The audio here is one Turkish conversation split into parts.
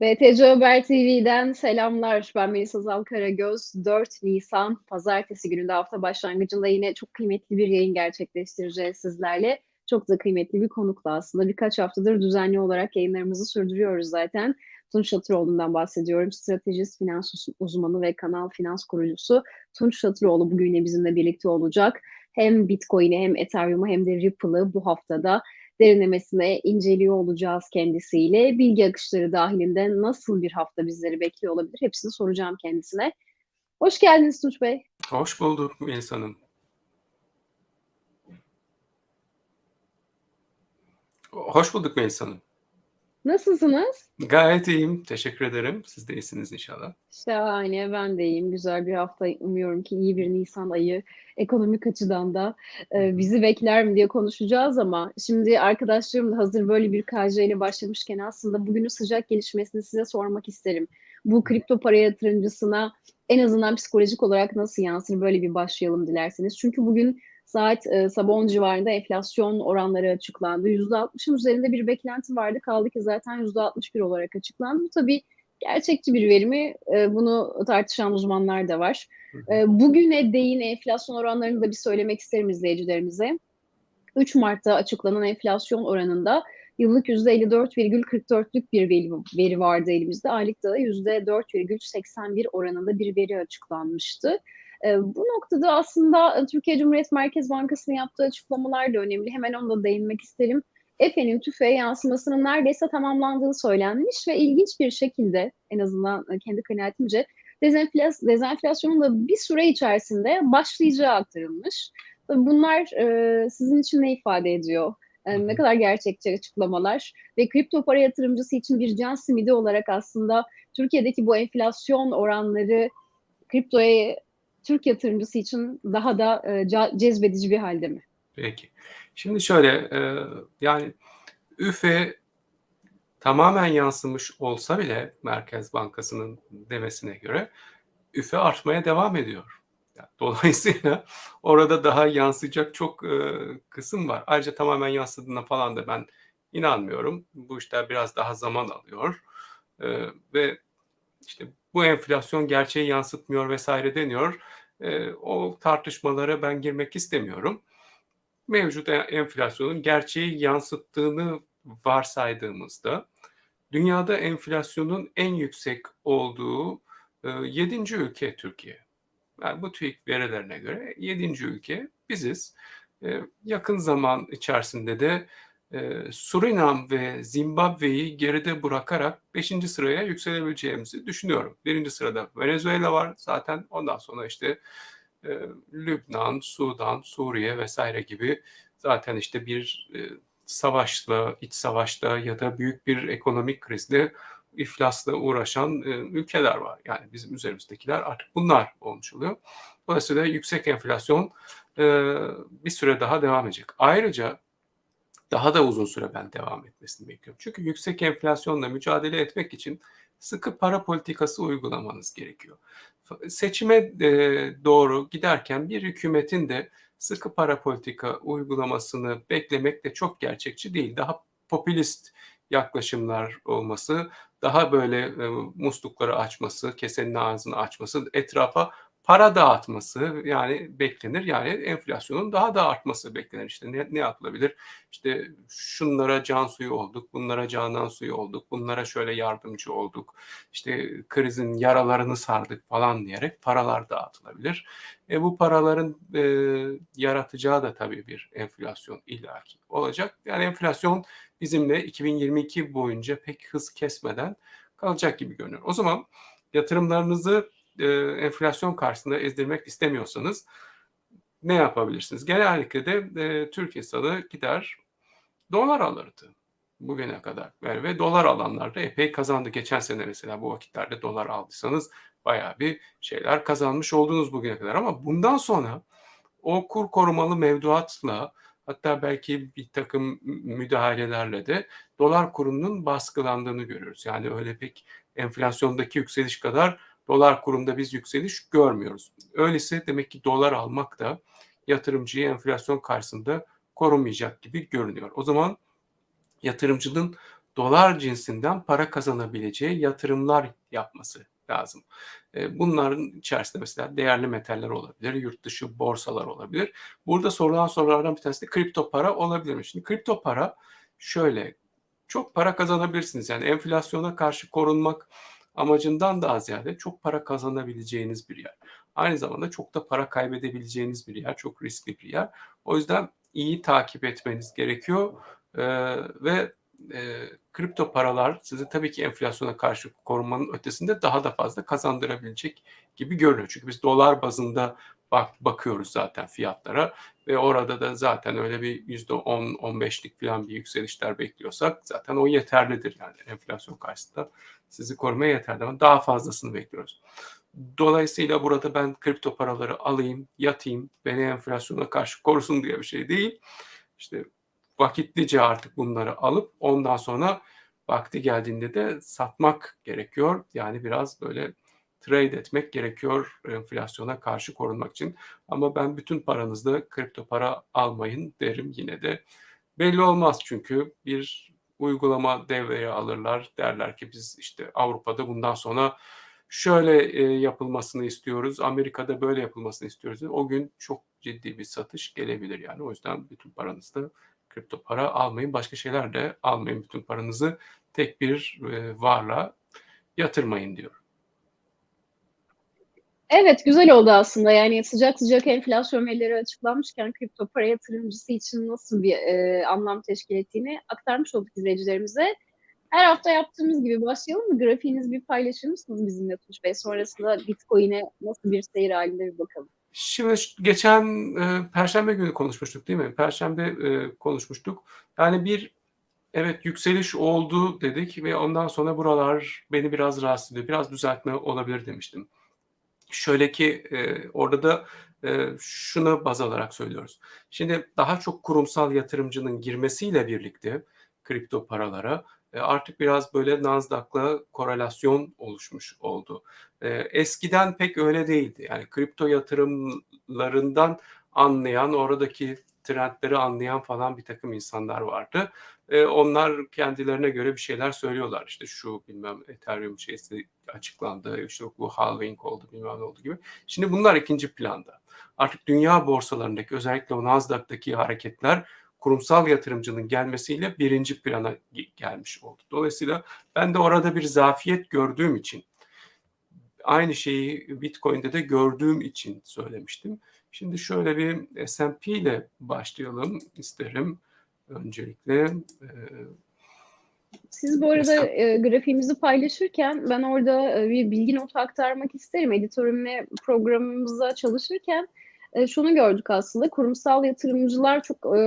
BTC Haber TV'den selamlar. Ben Melisa Zal Karagöz. 4 Nisan Pazartesi gününde hafta başlangıcında yine çok kıymetli bir yayın gerçekleştireceğiz sizlerle. Çok da kıymetli bir konukla aslında. Birkaç haftadır düzenli olarak yayınlarımızı sürdürüyoruz zaten. Tunç Şatıroğlu'ndan bahsediyorum. Stratejist, finans uzmanı ve kanal finans kurucusu Tunç Şatıroğlu bugün yine bizimle birlikte olacak. Hem Bitcoin'i hem Ethereum'u hem de Ripple'ı bu haftada derinlemesine inceliyor olacağız kendisiyle. Bilgi akışları dahilinde nasıl bir hafta bizleri bekliyor olabilir? Hepsini soracağım kendisine. Hoş geldiniz Tunç Bey. Hoş bulduk Melis. Hoş bulduk Melis Hanım. Nasılsınız? Gayet iyiyim. Teşekkür ederim. Siz de iyisiniz inşallah. Şahane. Ben de iyiyim. Güzel bir hafta. Umuyorum ki iyi bir Nisan ayı ekonomik açıdan da e, bizi bekler mi diye konuşacağız ama şimdi arkadaşlarım da hazır böyle bir KJ ile başlamışken aslında bugünün sıcak gelişmesini size sormak isterim. Bu kripto para yatırımcısına en azından psikolojik olarak nasıl yansır böyle bir başlayalım dilerseniz. Çünkü bugün saat e, sabah 10 civarında enflasyon oranları açıklandı. %60'ın üzerinde bir beklenti vardı. Kaldı ki zaten %61 olarak açıklandı. Bu tabii gerçekçi bir veri mi? E, bunu tartışan uzmanlar da var. E, bugüne değin enflasyon oranlarını da bir söylemek isterim izleyicilerimize. 3 Mart'ta açıklanan enflasyon oranında yıllık %54,44'lük bir veri, veri vardı elimizde. Aylıkta da %4,81 oranında bir veri açıklanmıştı. E, bu noktada aslında Türkiye Cumhuriyet Merkez Bankası'nın yaptığı açıklamalar da önemli. Hemen ona da değinmek isterim. Efe'nin tüfeğe yansımasının neredeyse tamamlandığı söylenmiş ve ilginç bir şekilde en azından kendi kanaatimce dezenflas dezenflasyonun da bir süre içerisinde başlayacağı aktarılmış. Bunlar e, sizin için ne ifade ediyor? E, ne kadar gerçekçi açıklamalar ve kripto para yatırımcısı için bir can simidi olarak aslında Türkiye'deki bu enflasyon oranları kriptoya Türk yatırımcısı için daha da e, cezbedici bir halde mi? Peki. Şimdi şöyle e, yani üfe tamamen yansımış olsa bile Merkez Bankası'nın demesine göre üfe artmaya devam ediyor. Yani dolayısıyla orada daha yansıyacak çok e, kısım var. Ayrıca tamamen yansıdığına falan da ben inanmıyorum. Bu işler biraz daha zaman alıyor. E, ve işte bu enflasyon gerçeği yansıtmıyor vesaire deniyor. E, o tartışmalara ben girmek istemiyorum. Mevcut enflasyonun gerçeği yansıttığını varsaydığımızda dünyada enflasyonun en yüksek olduğu e, 7. ülke Türkiye. Yani bu TÜİK verilerine göre 7. ülke biziz. E, yakın zaman içerisinde de e, Surinam ve Zimbabwe'yi geride bırakarak 5. sıraya yükselebileceğimizi düşünüyorum. Birinci sırada Venezuela var zaten ondan sonra işte e, Lübnan, Sudan, Suriye vesaire gibi zaten işte bir e, savaşla, iç savaşta ya da büyük bir ekonomik krizle iflasla uğraşan e, ülkeler var. Yani bizim üzerimizdekiler artık bunlar olmuş oluyor. Dolayısıyla yüksek enflasyon e, bir süre daha devam edecek. Ayrıca daha da uzun süre ben devam etmesini bekliyorum. Çünkü yüksek enflasyonla mücadele etmek için sıkı para politikası uygulamanız gerekiyor. Seçime e, doğru giderken bir hükümetin de sıkı para politika uygulamasını beklemek de çok gerçekçi değil. Daha popülist yaklaşımlar olması, daha böyle e, muslukları açması, kesenin ağzını açması, etrafa para dağıtması yani beklenir. Yani enflasyonun daha da artması beklenir. İşte ne, ne yapılabilir? İşte şunlara can suyu olduk, bunlara canan suyu olduk, bunlara şöyle yardımcı olduk. İşte krizin yaralarını sardık falan diyerek paralar dağıtılabilir. E, bu paraların e, yaratacağı da tabii bir enflasyon illaki olacak. Yani enflasyon bizimle 2022 boyunca pek hız kesmeden kalacak gibi görünüyor. O zaman yatırımlarınızı e, enflasyon karşısında ezdirmek istemiyorsanız ne yapabilirsiniz? Genellikle de e, Türk insanı gider dolar alırdı bugüne kadar. Yani ve dolar alanlarda epey kazandı. Geçen sene mesela bu vakitlerde dolar aldıysanız bayağı bir şeyler kazanmış oldunuz bugüne kadar. Ama bundan sonra o kur korumalı mevduatla hatta belki bir takım müdahalelerle de dolar kurunun baskılandığını görüyoruz. Yani öyle pek enflasyondaki yükseliş kadar dolar kurunda biz yükseliş görmüyoruz. Öyleyse demek ki dolar almak da yatırımcıyı enflasyon karşısında korumayacak gibi görünüyor. O zaman yatırımcının dolar cinsinden para kazanabileceği yatırımlar yapması lazım. E, bunların içerisinde mesela değerli metaller olabilir, yurt dışı borsalar olabilir. Burada sorulan sorulardan bir tanesi de kripto para olabilir mi? Şimdi kripto para şöyle çok para kazanabilirsiniz. Yani enflasyona karşı korunmak amacından daha ziyade çok para kazanabileceğiniz bir yer. Aynı zamanda çok da para kaybedebileceğiniz bir yer, çok riskli bir yer. O yüzden iyi takip etmeniz gerekiyor ee, ve e, kripto paralar sizi tabii ki enflasyona karşı korumanın ötesinde daha da fazla kazandırabilecek gibi görünüyor. Çünkü biz dolar bazında bak bakıyoruz zaten fiyatlara ve orada da zaten öyle bir %10-15'lik falan bir yükselişler bekliyorsak zaten o yeterlidir yani enflasyon karşısında sizi korumaya yeterli ama daha fazlasını bekliyoruz. Dolayısıyla burada ben kripto paraları alayım, yatayım, beni enflasyona karşı korusun diye bir şey değil. İşte vakitlice artık bunları alıp ondan sonra vakti geldiğinde de satmak gerekiyor. Yani biraz böyle trade etmek gerekiyor enflasyona karşı korunmak için. Ama ben bütün paranızda kripto para almayın derim yine de. Belli olmaz çünkü bir uygulama devreye alırlar. Derler ki biz işte Avrupa'da bundan sonra şöyle e, yapılmasını istiyoruz. Amerika'da böyle yapılmasını istiyoruz. O gün çok ciddi bir satış gelebilir yani. O yüzden bütün paranızda kripto para almayın. Başka şeyler de almayın. Bütün paranızı tek bir e, varlığa yatırmayın diyor. Evet güzel oldu aslında. Yani sıcak sıcak enflasyon verileri açıklanmışken kripto para yatırımcısı için nasıl bir e, anlam teşkil ettiğini aktarmış olduk izleyicilerimize. Her hafta yaptığımız gibi başlayalım mı? Grafiğinizi bir paylaşır mısınız bizimle Tunç Bey? Sonrasında Bitcoin'e nasıl bir seyir halinde bir bakalım. Şimdi geçen e, Perşembe günü konuşmuştuk değil mi? Perşembe e, konuşmuştuk. Yani bir evet yükseliş oldu dedik ve ondan sonra buralar beni biraz rahatsız ediyor. Biraz düzeltme olabilir demiştim. Şöyle ki e, orada da e, şunu baz alarak söylüyoruz. Şimdi daha çok kurumsal yatırımcının girmesiyle birlikte kripto paralara e, artık biraz böyle Nasdaq'la korelasyon oluşmuş oldu. E, eskiden pek öyle değildi. Yani kripto yatırımlarından anlayan, oradaki trendleri anlayan falan bir takım insanlar vardı. E, onlar kendilerine göre bir şeyler söylüyorlar. İşte şu bilmem Ethereum şeysi açıklandı, işte bu halving oldu bilmem ne oldu gibi. Şimdi bunlar ikinci planda. Artık dünya borsalarındaki özellikle o Nasdaq'taki hareketler kurumsal yatırımcının gelmesiyle birinci plana gelmiş oldu. Dolayısıyla ben de orada bir zafiyet gördüğüm için aynı şeyi Bitcoin'de de gördüğüm için söylemiştim. Şimdi şöyle bir S&P ile başlayalım isterim öncelikle. Siz bu arada e, grafiğimizi paylaşırken ben orada e, bir bilgi notu aktarmak isterim. Editörümle programımıza çalışırken e, şunu gördük aslında. Kurumsal yatırımcılar çok e,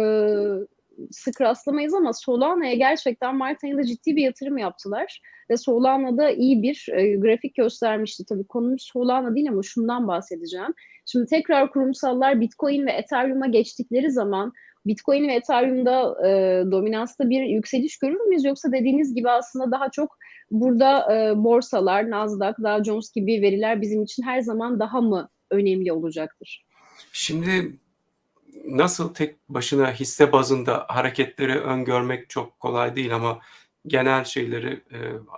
sık rastlamayız ama Solana'ya gerçekten Mart ayında ciddi bir yatırım yaptılar. Ve Solana'da iyi bir e, grafik göstermişti. Tabii konumuz Solana değil ama şundan bahsedeceğim. Şimdi tekrar kurumsallar Bitcoin ve Ethereum'a geçtikleri zaman Bitcoin ve Ethereum'da e, dominansta bir yükseliş görür müyüz? Yoksa dediğiniz gibi aslında daha çok burada e, borsalar, Nasdaq, Dow Jones gibi veriler bizim için her zaman daha mı önemli olacaktır? Şimdi nasıl tek başına hisse bazında hareketleri öngörmek çok kolay değil ama genel şeyleri e,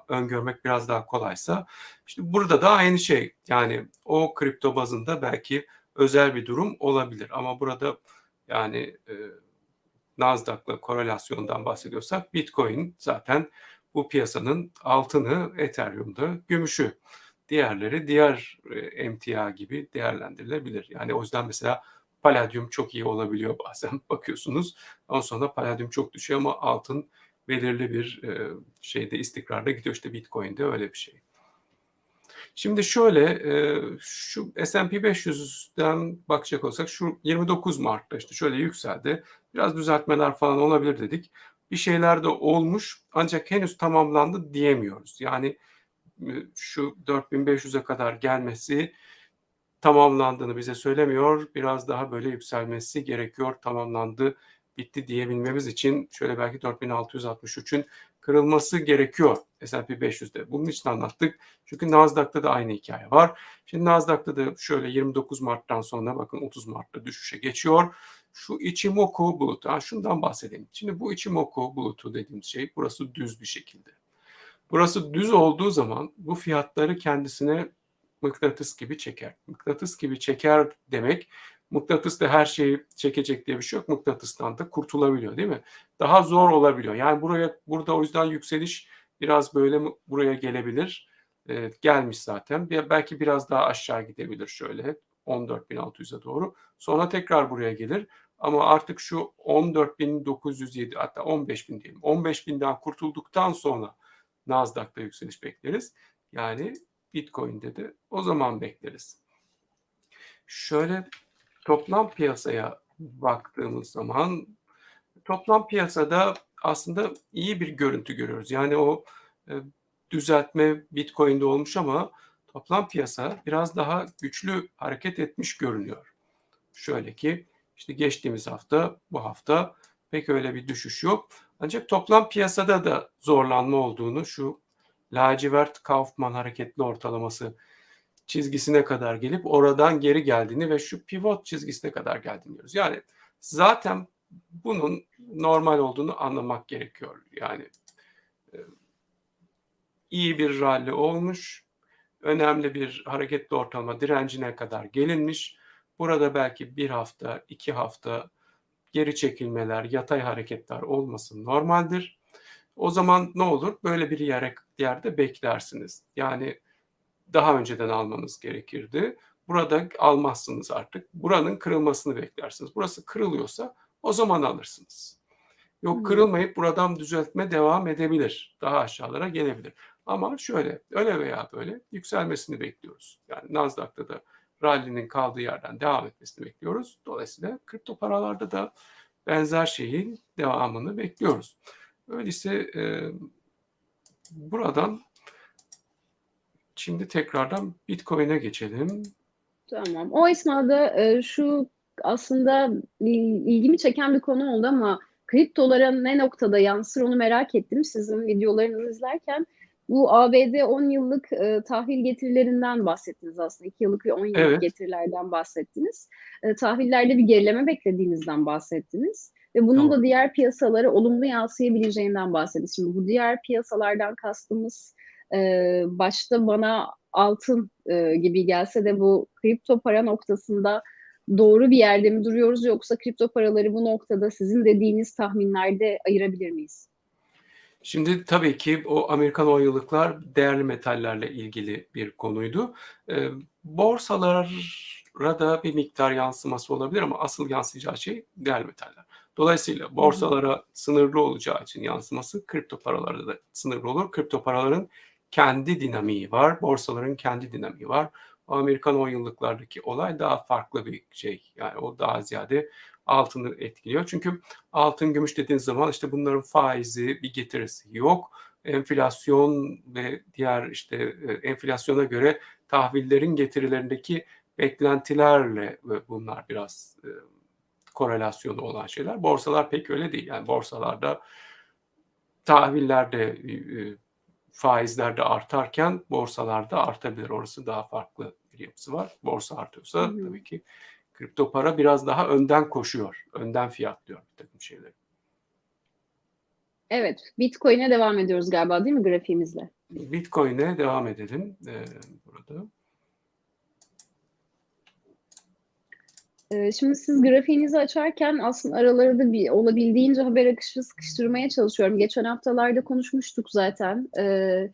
öngörmek biraz daha kolaysa işte burada da aynı şey yani o kripto bazında belki özel bir durum olabilir ama burada yani e, Nasdaq'la korelasyondan bahsediyorsak Bitcoin zaten bu piyasanın altını, Ethereum'da gümüşü. Diğerleri diğer e, emtia gibi değerlendirilebilir. Yani o yüzden mesela paladyum çok iyi olabiliyor bazen bakıyorsunuz. Ondan sonra paladyum çok düşüyor ama altın belirli bir e, şeyde istikrarda gidiyor. İşte Bitcoin'de öyle bir şey. Şimdi şöyle e, şu S&P 500'den bakacak olsak şu 29 Mart'ta işte şöyle yükseldi. Biraz düzeltmeler falan olabilir dedik. Bir şeyler de olmuş ancak henüz tamamlandı diyemiyoruz. Yani şu 4500'e kadar gelmesi tamamlandığını bize söylemiyor. Biraz daha böyle yükselmesi gerekiyor. Tamamlandı, bitti diyebilmemiz için şöyle belki 4663'ün kırılması gerekiyor S&P 500'de. Bunun için anlattık. Çünkü Nasdaq'ta da aynı hikaye var. Şimdi Nasdaq'ta da şöyle 29 Mart'tan sonra bakın 30 Mart'ta düşüşe geçiyor. şu Ichimoku bulutu. Ha, şundan bahsedeyim. Şimdi bu Ichimoku bulutu dediğimiz şey burası düz bir şekilde. Burası düz olduğu zaman bu fiyatları kendisine mıknatıs gibi çeker. Mıknatıs gibi çeker demek mıknatıs da her şeyi çekecek diye bir şey yok. Mıknatıstan da kurtulabiliyor değil mi? Daha zor olabiliyor. Yani buraya burada o yüzden yükseliş biraz böyle buraya gelebilir. Ee, gelmiş zaten. Belki biraz daha aşağı gidebilir şöyle 14.600'e doğru. Sonra tekrar buraya gelir. Ama artık şu 14.907 hatta 15.000 diyelim. 15.000'den kurtulduktan sonra Nasdaq'ta yükseliş bekleriz. Yani Bitcoin'de de o zaman bekleriz. Şöyle toplam piyasaya baktığımız zaman toplam piyasada aslında iyi bir görüntü görüyoruz. Yani o e, düzeltme Bitcoin'de olmuş ama toplam piyasa biraz daha güçlü hareket etmiş görünüyor. Şöyle ki işte geçtiğimiz hafta bu hafta pek öyle bir düşüş yok. Ancak toplam piyasada da zorlanma olduğunu şu lacivert Kaufman hareketli ortalaması çizgisine kadar gelip oradan geri geldiğini ve şu pivot çizgisine kadar geldiğini diyoruz. Yani zaten bunun normal olduğunu anlamak gerekiyor. Yani e, iyi bir rally olmuş, önemli bir hareketli ortalama direncine kadar gelinmiş. Burada belki bir hafta, iki hafta geri çekilmeler, yatay hareketler olması normaldir. O zaman ne olur? Böyle bir yere, yerde beklersiniz. Yani daha önceden almanız gerekirdi. Burada almazsınız artık. Buranın kırılmasını beklersiniz. Burası kırılıyorsa o zaman alırsınız. Yok kırılmayıp buradan düzeltme devam edebilir. Daha aşağılara gelebilir. Ama şöyle öyle veya böyle yükselmesini bekliyoruz. Yani Nasdaq'ta da rally'nin kaldığı yerden devam etmesini bekliyoruz. Dolayısıyla kripto paralarda da benzer şeyin devamını bekliyoruz. Öyleyse e, buradan Şimdi tekrardan Bitcoin'e geçelim. Tamam. O esnada e, şu aslında ilgimi çeken bir konu oldu ama kriptolara ne noktada yansır onu merak ettim sizin videolarınızı izlerken. Bu ABD 10 yıllık e, tahvil getirilerinden bahsettiniz aslında. 2 yıllık ve 10 yıllık evet. getirilerden bahsettiniz. E, tahvillerde bir gerileme beklediğinizden bahsettiniz. Ve bunun tamam. da diğer piyasalara olumlu yansıyabileceğinden bahsettiniz. Şimdi bu diğer piyasalardan kastımız e, başta bana altın e, gibi gelse de bu kripto para noktasında doğru bir yerde mi duruyoruz yoksa kripto paraları bu noktada sizin dediğiniz tahminlerde ayırabilir miyiz? Şimdi tabii ki o Amerikan 10 yıllıklar değerli metallerle ilgili bir konuydu. E, borsalara da bir miktar yansıması olabilir ama asıl yansıyacağı şey değerli metaller. Dolayısıyla borsalara sınırlı olacağı için yansıması kripto paralarda da sınırlı olur. Kripto paraların kendi dinamiği var. Borsaların kendi dinamiği var. Amerikan 10 yıllıklardaki olay daha farklı bir şey. Yani o daha ziyade altını etkiliyor. Çünkü altın, gümüş dediğiniz zaman işte bunların faizi, bir getirisi yok. Enflasyon ve diğer işte e, enflasyona göre tahvillerin getirilerindeki beklentilerle bunlar biraz e, korelasyonu olan şeyler. Borsalar pek öyle değil. Yani borsalarda tahvillerde faizler de artarken borsalar da artabilir. Orası daha farklı bir yapısı var. Borsa artıyorsa hı hı. tabii ki kripto para biraz daha önden koşuyor. Önden fiyatlıyor bir takım şeyleri. Evet. Bitcoin'e devam ediyoruz galiba değil mi grafiğimizle? Bitcoin'e devam edelim ee, burada. Ee, şimdi siz grafiğinizi açarken aslında araları bir olabildiğince haber akışı sıkıştırmaya çalışıyorum. Geçen haftalarda konuşmuştuk zaten. Ee,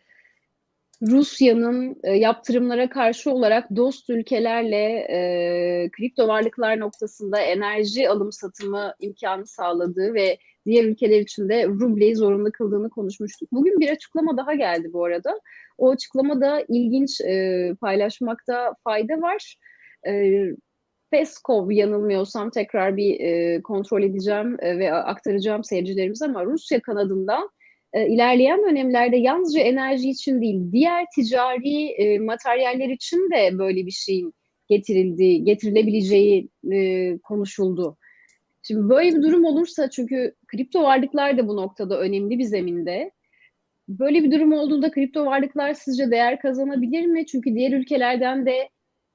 Rusya'nın e, yaptırımlara karşı olarak dost ülkelerle e, kripto varlıklar noktasında enerji alım satımı imkanı sağladığı ve diğer ülkeler için de rubleyi zorunlu kıldığını konuşmuştuk. Bugün bir açıklama daha geldi bu arada. O açıklamada ilginç e, paylaşmakta fayda var. E, Peskov yanılmıyorsam tekrar bir e, kontrol edeceğim e, ve aktaracağım seyircilerimize ama Rusya kanadından e, ilerleyen dönemlerde yalnızca enerji için değil diğer ticari e, materyaller için de böyle bir şeyin getirildiği, getirilebileceği e, konuşuldu. Şimdi böyle bir durum olursa çünkü kripto varlıklar da bu noktada önemli bir zeminde. Böyle bir durum olduğunda kripto varlıklar sizce değer kazanabilir mi? Çünkü diğer ülkelerden de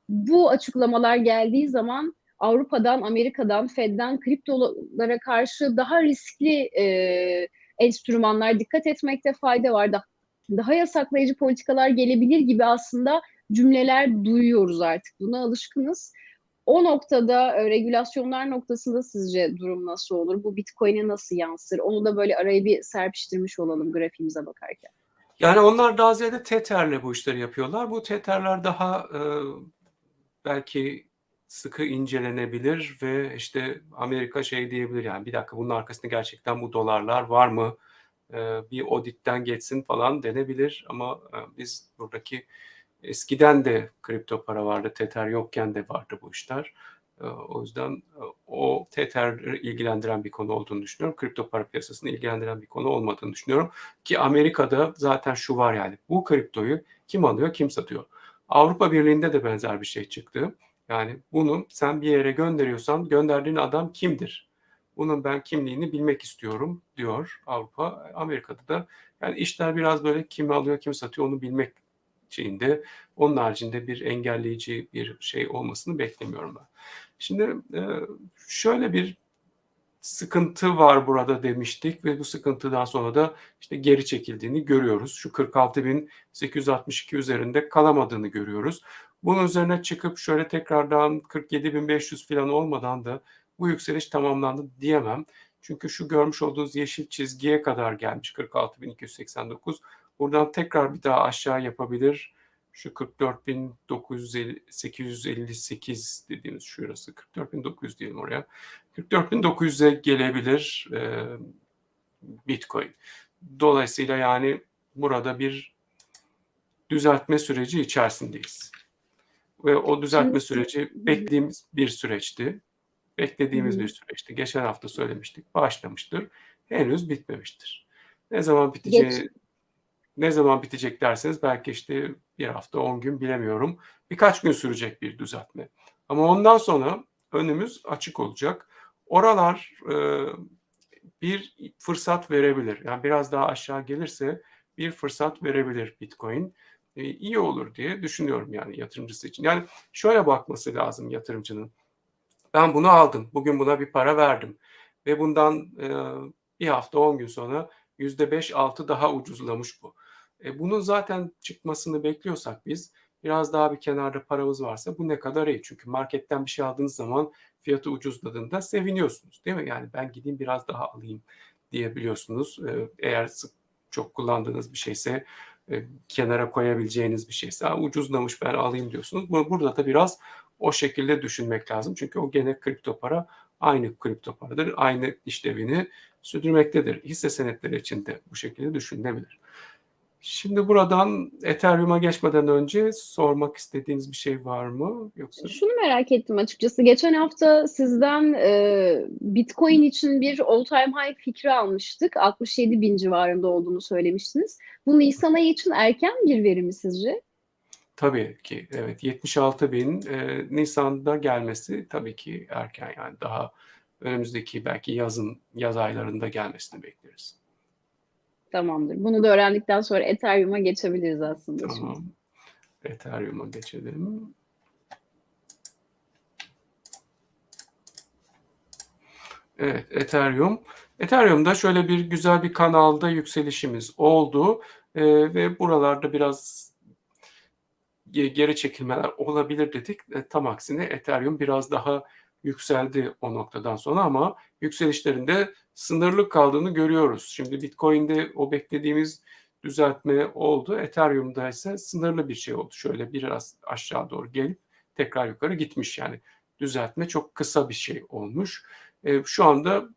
bu açıklamalar geldiği zaman Avrupa'dan, Amerika'dan, Fed'den kriptolara karşı daha riskli e, enstrümanlar dikkat etmekte fayda var. Da, daha yasaklayıcı politikalar gelebilir gibi aslında cümleler duyuyoruz artık. Buna alışkınız. O noktada e, regülasyonlar noktasında sizce durum nasıl olur? Bu Bitcoin'e nasıl yansır? Onu da böyle araya bir serpiştirmiş olalım grafiğimize bakarken. Yani onlar daha ziyade Tether'le bu işleri yapıyorlar. Bu Tether'ler daha e, belki sıkı incelenebilir ve işte Amerika şey diyebilir yani bir dakika bunun arkasında gerçekten bu dolarlar var mı? E, bir auditten geçsin falan denebilir ama e, biz buradaki eskiden de kripto para vardı, Tether yokken de vardı bu işler. E, o yüzden e, o Tether'i ilgilendiren bir konu olduğunu düşünüyorum. Kripto para piyasasını ilgilendiren bir konu olmadığını düşünüyorum. Ki Amerika'da zaten şu var yani bu kriptoyu kim alıyor kim satıyor. Avrupa Birliği'nde de benzer bir şey çıktı. Yani bunu sen bir yere gönderiyorsan gönderdiğin adam kimdir? Bunun ben kimliğini bilmek istiyorum diyor Avrupa. Amerika'da da yani işler biraz böyle kim alıyor kim satıyor onu bilmek şeyinde onun haricinde bir engelleyici bir şey olmasını beklemiyorum ben. Şimdi şöyle bir sıkıntı var burada demiştik ve bu sıkıntıdan sonra da işte geri çekildiğini görüyoruz. Şu 46.862 üzerinde kalamadığını görüyoruz. Bunun üzerine çıkıp şöyle tekrardan 47.500 falan olmadan da bu yükseliş tamamlandı diyemem. Çünkü şu görmüş olduğunuz yeşil çizgiye kadar gelmiş 46.289. Buradan tekrar bir daha aşağı yapabilir. Şu 44.858 dediğimiz şurası 44.900 diyelim oraya. 44.900'e gelebilir e, Bitcoin. Dolayısıyla yani burada bir düzeltme süreci içerisindeyiz. Ve o düzeltme süreci beklediğimiz bir süreçti. Beklediğimiz bir süreçti. Geçen hafta söylemiştik. Başlamıştır. Henüz bitmemiştir. Ne zaman biteceği Geç. ne zaman bitecek derseniz belki işte bir hafta, on gün bilemiyorum. Birkaç gün sürecek bir düzeltme. Ama ondan sonra önümüz açık olacak. Oralar e, bir fırsat verebilir. Yani biraz daha aşağı gelirse bir fırsat verebilir Bitcoin. E, iyi olur diye düşünüyorum yani yatırımcısı için. Yani şöyle bakması lazım yatırımcının. Ben bunu aldım. Bugün buna bir para verdim. Ve bundan e, bir hafta on gün sonra yüzde beş altı daha ucuzlamış bu. E, bunun zaten çıkmasını bekliyorsak biz biraz daha bir kenarda paramız varsa bu ne kadar iyi. Çünkü marketten bir şey aldığınız zaman fiyatı ucuzladığında seviniyorsunuz değil mi? Yani ben gideyim biraz daha alayım diyebiliyorsunuz. E, eğer sık çok kullandığınız bir şeyse e, kenara koyabileceğiniz bir şeyse ucuzlamış ben alayım diyorsunuz. Burada da biraz o şekilde düşünmek lazım. Çünkü o gene kripto para aynı kripto paradır. Aynı işlevini sürdürmektedir. Hisse senetleri için de bu şekilde düşünülebilir. Şimdi buradan Ethereum'a geçmeden önce sormak istediğiniz bir şey var mı? Yoksa Şunu merak ettim açıkçası. Geçen hafta sizden e, Bitcoin için bir all time high fikri almıştık. 67 bin civarında olduğunu söylemiştiniz. Bu Nisan ayı için erken bir veri mi sizce? tabii ki evet 76 bin e, Nisan'da gelmesi tabii ki erken yani daha önümüzdeki belki yazın yaz aylarında gelmesini bekleriz. Tamamdır. Bunu da öğrendikten sonra Ethereum'a geçebiliriz aslında Tamam. şimdi. Ethereum'a geçelim. Evet, Ethereum. Ethereum'da şöyle bir güzel bir kanalda yükselişimiz oldu ee, ve buralarda biraz geri çekilmeler olabilir dedik. E, tam aksine Ethereum biraz daha yükseldi o noktadan sonra ama yükselişlerinde sınırlı kaldığını görüyoruz. Şimdi Bitcoin'de o beklediğimiz düzeltme oldu. Ethereum'da ise sınırlı bir şey oldu. Şöyle biraz aşağı doğru gelip tekrar yukarı gitmiş yani. Düzeltme çok kısa bir şey olmuş. E, şu anda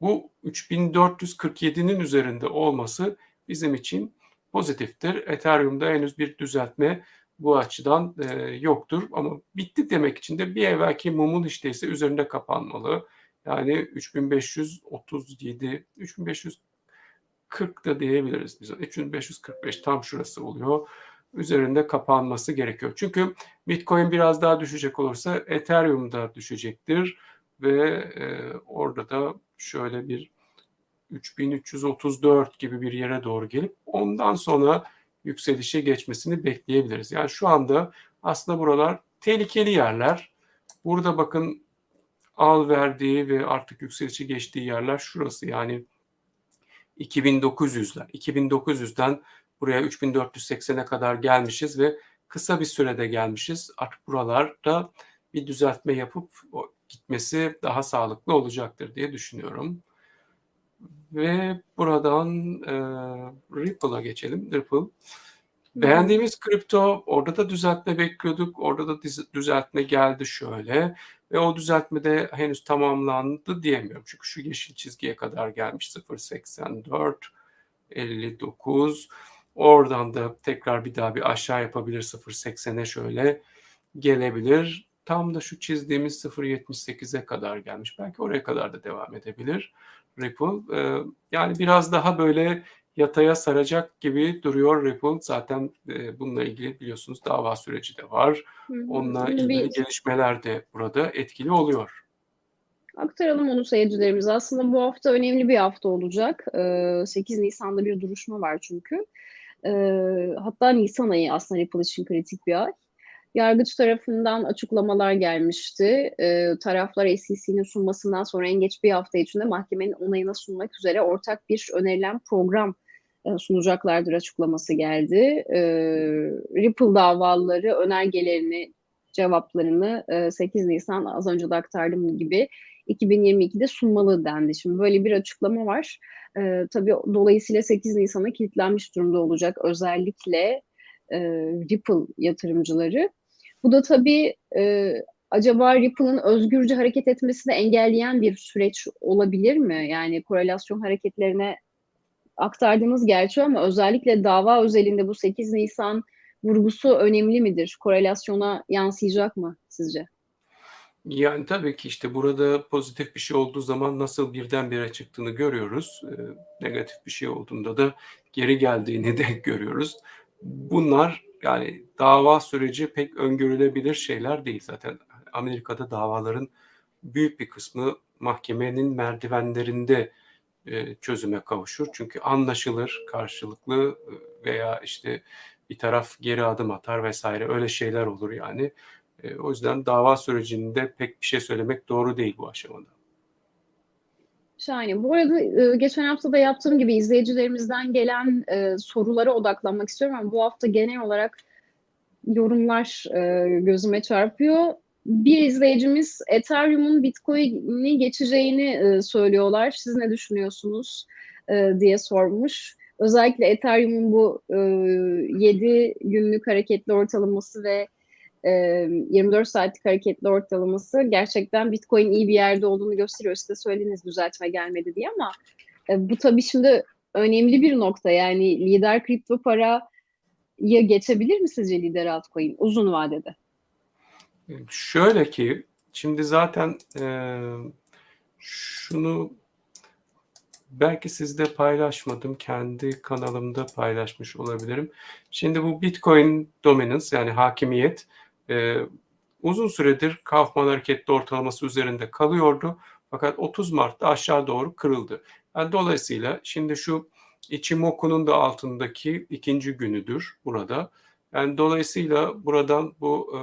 bu 3447'nin üzerinde olması bizim için pozitiftir. Ethereum'da henüz bir düzeltme bu açıdan e, yoktur. Ama bitti demek için de bir evvelki mumun işte ise üzerinde kapanmalı. Yani 3537, 3540 da diyebiliriz biz. 3545 tam şurası oluyor. Üzerinde kapanması gerekiyor. Çünkü Bitcoin biraz daha düşecek olursa Ethereum da düşecektir. Ve e, orada da şöyle bir 3334 gibi bir yere doğru gelip ondan sonra yükselişe geçmesini bekleyebiliriz. Yani şu anda aslında buralar tehlikeli yerler. Burada bakın al verdiği ve artık yükselişi geçtiği yerler şurası. Yani 2900'ler. 2900'den buraya 3480'e kadar gelmişiz ve kısa bir sürede gelmişiz. Artık buralarda bir düzeltme yapıp gitmesi daha sağlıklı olacaktır diye düşünüyorum. Ve buradan e, Ripple'a geçelim. Ripple. Beğendiğimiz kripto orada da düzeltme bekliyorduk. Orada da düzeltme geldi şöyle ve o düzeltme de henüz tamamlandı diyemiyorum. Çünkü şu yeşil çizgiye kadar gelmiş 0.84 59 oradan da tekrar bir daha bir aşağı yapabilir 0.80'e şöyle gelebilir. Tam da şu çizdiğimiz 0.78'e kadar gelmiş. Belki oraya kadar da devam edebilir Ripple. Ee, yani biraz daha böyle yataya saracak gibi duruyor Ripple. Zaten e, bununla ilgili biliyorsunuz dava süreci de var. Onunla ilgili bir... gelişmeler de burada etkili oluyor. Aktaralım onu seyircilerimize. Aslında bu hafta önemli bir hafta olacak. 8 Nisan'da bir duruşma var çünkü. Hatta Nisan ayı aslında Ripple için kritik bir ay. Yargıç tarafından açıklamalar gelmişti. taraflar SEC'nin sunmasından sonra en geç bir hafta içinde mahkemenin onayına sunmak üzere ortak bir önerilen program sunacaklardır açıklaması geldi. Ripple davaları önergelerini, cevaplarını 8 Nisan az önce de aktardığım gibi 2022'de sunmalı dendi. Şimdi böyle bir açıklama var. E, tabii dolayısıyla 8 Nisan'a kilitlenmiş durumda olacak özellikle e, Ripple yatırımcıları. Bu da tabii e, acaba Ripple'ın özgürce hareket etmesini engelleyen bir süreç olabilir mi? Yani korelasyon hareketlerine aktardığımız gerçi ama özellikle dava özelinde bu 8 Nisan vurgusu önemli midir? Korelasyona yansıyacak mı sizce? Yani tabii ki işte burada pozitif bir şey olduğu zaman nasıl birdenbire çıktığını görüyoruz. E, negatif bir şey olduğunda da geri geldiğini de görüyoruz. Bunlar yani dava süreci pek öngörülebilir şeyler değil zaten. Amerika'da davaların büyük bir kısmı mahkemenin merdivenlerinde e, çözüme kavuşur. Çünkü anlaşılır, karşılıklı veya işte bir taraf geri adım atar vesaire öyle şeyler olur yani. E, o yüzden dava sürecinde pek bir şey söylemek doğru değil bu aşamada. Şahane. Bu arada e, geçen hafta da yaptığım gibi izleyicilerimizden gelen e, sorulara odaklanmak istiyorum ama bu hafta genel olarak yorumlar e, gözüme çarpıyor. Bir izleyicimiz Ethereum'un Bitcoin'i geçeceğini söylüyorlar. Siz ne düşünüyorsunuz diye sormuş. Özellikle Ethereum'un bu e, 7 günlük hareketli ortalaması ve 24 e, saatlik hareketli ortalaması gerçekten Bitcoin iyi bir yerde olduğunu gösteriyor. Size söylediniz düzeltme gelmedi diye ama e, bu tabii şimdi önemli bir nokta. Yani lider kripto para ya geçebilir mi sizce lider altcoin uzun vadede? Şöyle ki şimdi zaten e, şunu belki sizde paylaşmadım. Kendi kanalımda paylaşmış olabilirim. Şimdi bu Bitcoin dominance yani hakimiyet e, uzun süredir Kaufman hareketli ortalaması üzerinde kalıyordu. Fakat 30 Mart'ta aşağı doğru kırıldı. Yani dolayısıyla şimdi şu Ichimoku'nun da altındaki ikinci günüdür burada. Yani dolayısıyla buradan bu e,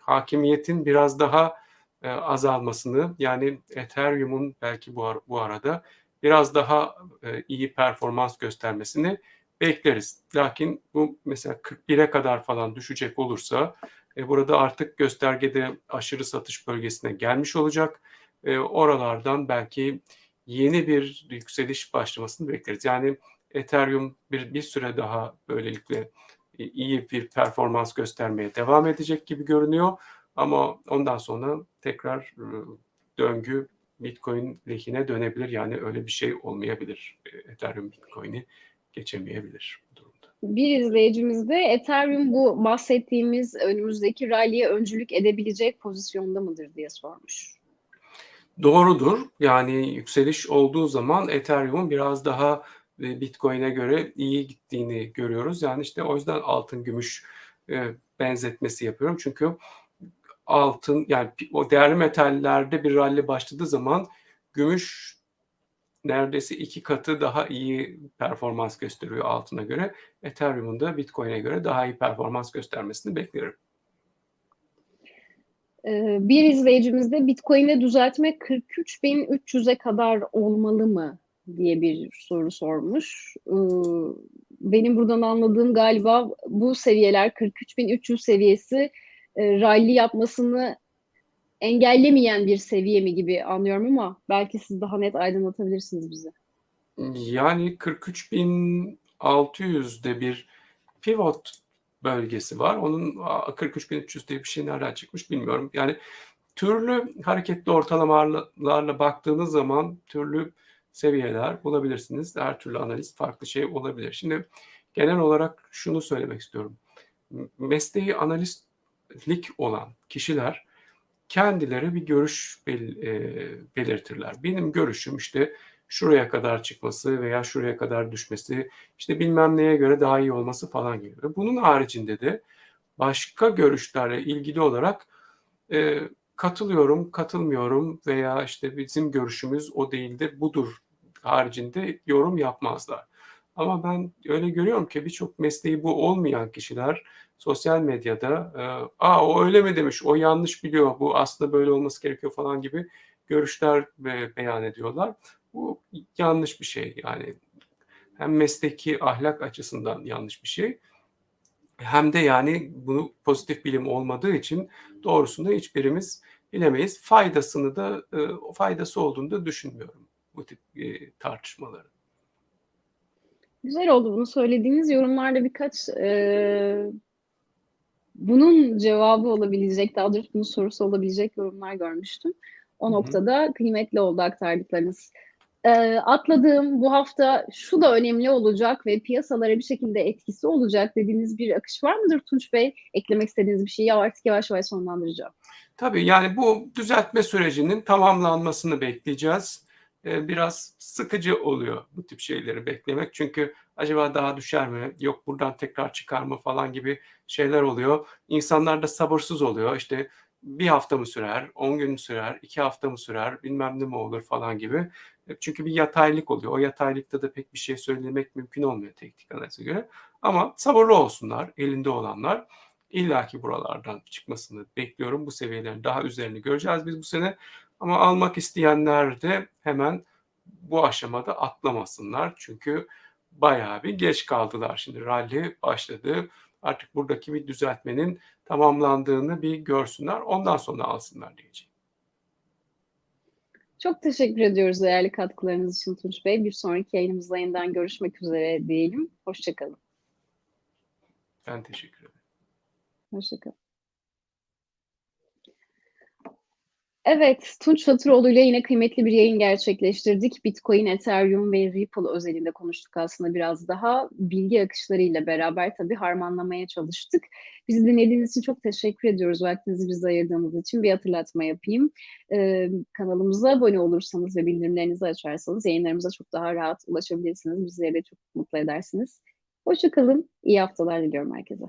hakimiyetin biraz daha e, azalmasını yani Ethereum'un belki bu, ar- bu arada biraz daha e, iyi performans göstermesini bekleriz. Lakin bu mesela 41'e kadar falan düşecek olursa e, burada artık göstergede aşırı satış bölgesine gelmiş olacak. E, oralardan belki yeni bir yükseliş başlamasını bekleriz. Yani Ethereum bir, bir süre daha böylelikle iyi bir performans göstermeye devam edecek gibi görünüyor. Ama ondan sonra tekrar e, döngü Bitcoin lehine dönebilir. Yani öyle bir şey olmayabilir. Ethereum Bitcoin'i geçemeyebilir. Bir izleyicimiz de Ethereum bu bahsettiğimiz önümüzdeki rally'e öncülük edebilecek pozisyonda mıdır diye sormuş. Doğrudur. Yani yükseliş olduğu zaman Ethereum'un biraz daha e, Bitcoin'e göre iyi gittiğini görüyoruz. Yani işte o yüzden altın gümüş e, benzetmesi yapıyorum. Çünkü altın yani o değerli metallerde bir rally başladığı zaman gümüş neredeyse iki katı daha iyi performans gösteriyor altına göre. Ethereum'un da Bitcoin'e göre daha iyi performans göstermesini bekliyorum. Ee, bir izleyicimiz de Bitcoin'de düzeltme 43.300'e kadar olmalı mı diye bir soru sormuş. Ee, benim buradan anladığım galiba bu seviyeler 43.300 seviyesi e, rally yapmasını engellemeyen bir seviye mi gibi anlıyorum ama belki siz daha net aydınlatabilirsiniz bizi. Yani 43.600'de bir pivot bölgesi var. Onun a, 43.300 diye bir şey nereden çıkmış bilmiyorum. Yani türlü hareketli ortalamalarla baktığınız zaman türlü seviyeler bulabilirsiniz. Her türlü analiz farklı şey olabilir. Şimdi genel olarak şunu söylemek istiyorum. Mesleği analistlik olan kişiler kendileri bir görüş bel- e, belirtirler. Benim görüşüm işte şuraya kadar çıkması veya şuraya kadar düşmesi, işte bilmem neye göre daha iyi olması falan gibi. Bunun haricinde de başka görüşlerle ilgili olarak e, katılıyorum, katılmıyorum veya işte bizim görüşümüz o değildir, budur haricinde yorum yapmazlar. Ama ben öyle görüyorum ki birçok mesleği bu olmayan kişiler sosyal medyada e, aa o öyle mi demiş, o yanlış biliyor, bu aslında böyle olması gerekiyor falan gibi görüşler be- beyan ediyorlar. Bu yanlış bir şey yani hem mesleki ahlak açısından yanlış bir şey hem de yani bunu pozitif bilim olmadığı için doğrusunu hiçbirimiz bilemeyiz. Faydasını da e, faydası olduğunu da düşünmüyorum bu tip e, tartışmaların. Güzel oldu bunu söylediğiniz yorumlarda birkaç e, bunun cevabı olabilecek, daha doğrusu bunun sorusu olabilecek yorumlar görmüştüm. O Hı hı. noktada kıymetli oldu aktardıklarınız. E, atladığım bu hafta şu da önemli olacak ve piyasalara bir şekilde etkisi olacak dediğiniz bir akış var mıdır Tunç Bey? Eklemek istediğiniz bir şeyi artık yavaş yavaş sonlandıracağım. Tabii yani bu düzeltme sürecinin tamamlanmasını bekleyeceğiz. Ee, biraz sıkıcı oluyor bu tip şeyleri beklemek. Çünkü acaba daha düşer mi? Yok buradan tekrar çıkar mı falan gibi şeyler oluyor. İnsanlar da sabırsız oluyor. İşte bir hafta mı sürer, 10 gün mü sürer, 2 hafta mı sürer, bilmem ne mi olur falan gibi. E, Çünkü bir yataylık oluyor. O yataylıkta da pek bir şey söylemek mümkün olmuyor teknik analize göre. Ama sabırlı olsunlar, elinde olanlar. İlla ki buralardan çıkmasını bekliyorum. Bu seviyelerin daha üzerini göreceğiz biz bu sene. Ama almak isteyenler de hemen bu aşamada atlamasınlar. Çünkü bayağı bir geç kaldılar. Şimdi rally başladı. Artık buradaki bir düzeltmenin tamamlandığını bir görsünler. Ondan sonra alsınlar diyeceğim. Çok teşekkür ediyoruz değerli katkılarınız için Tunç Bey. Bir sonraki yayınımızda yeniden görüşmek üzere diyelim. Hoşçakalın. Ben teşekkür ederim. Hoşçakalın. Evet, Tunç Faturoğlu ile yine kıymetli bir yayın gerçekleştirdik. Bitcoin, Ethereum ve Ripple özelinde konuştuk aslında biraz daha. Bilgi akışlarıyla beraber tabii harmanlamaya çalıştık. Bizi dinlediğiniz için çok teşekkür ediyoruz. Vaktinizi bize ayırdığınız için bir hatırlatma yapayım. Ee, kanalımıza abone olursanız ve bildirimlerinizi açarsanız yayınlarımıza çok daha rahat ulaşabilirsiniz. Bizleri de çok mutlu edersiniz. Hoşçakalın, iyi haftalar diliyorum herkese.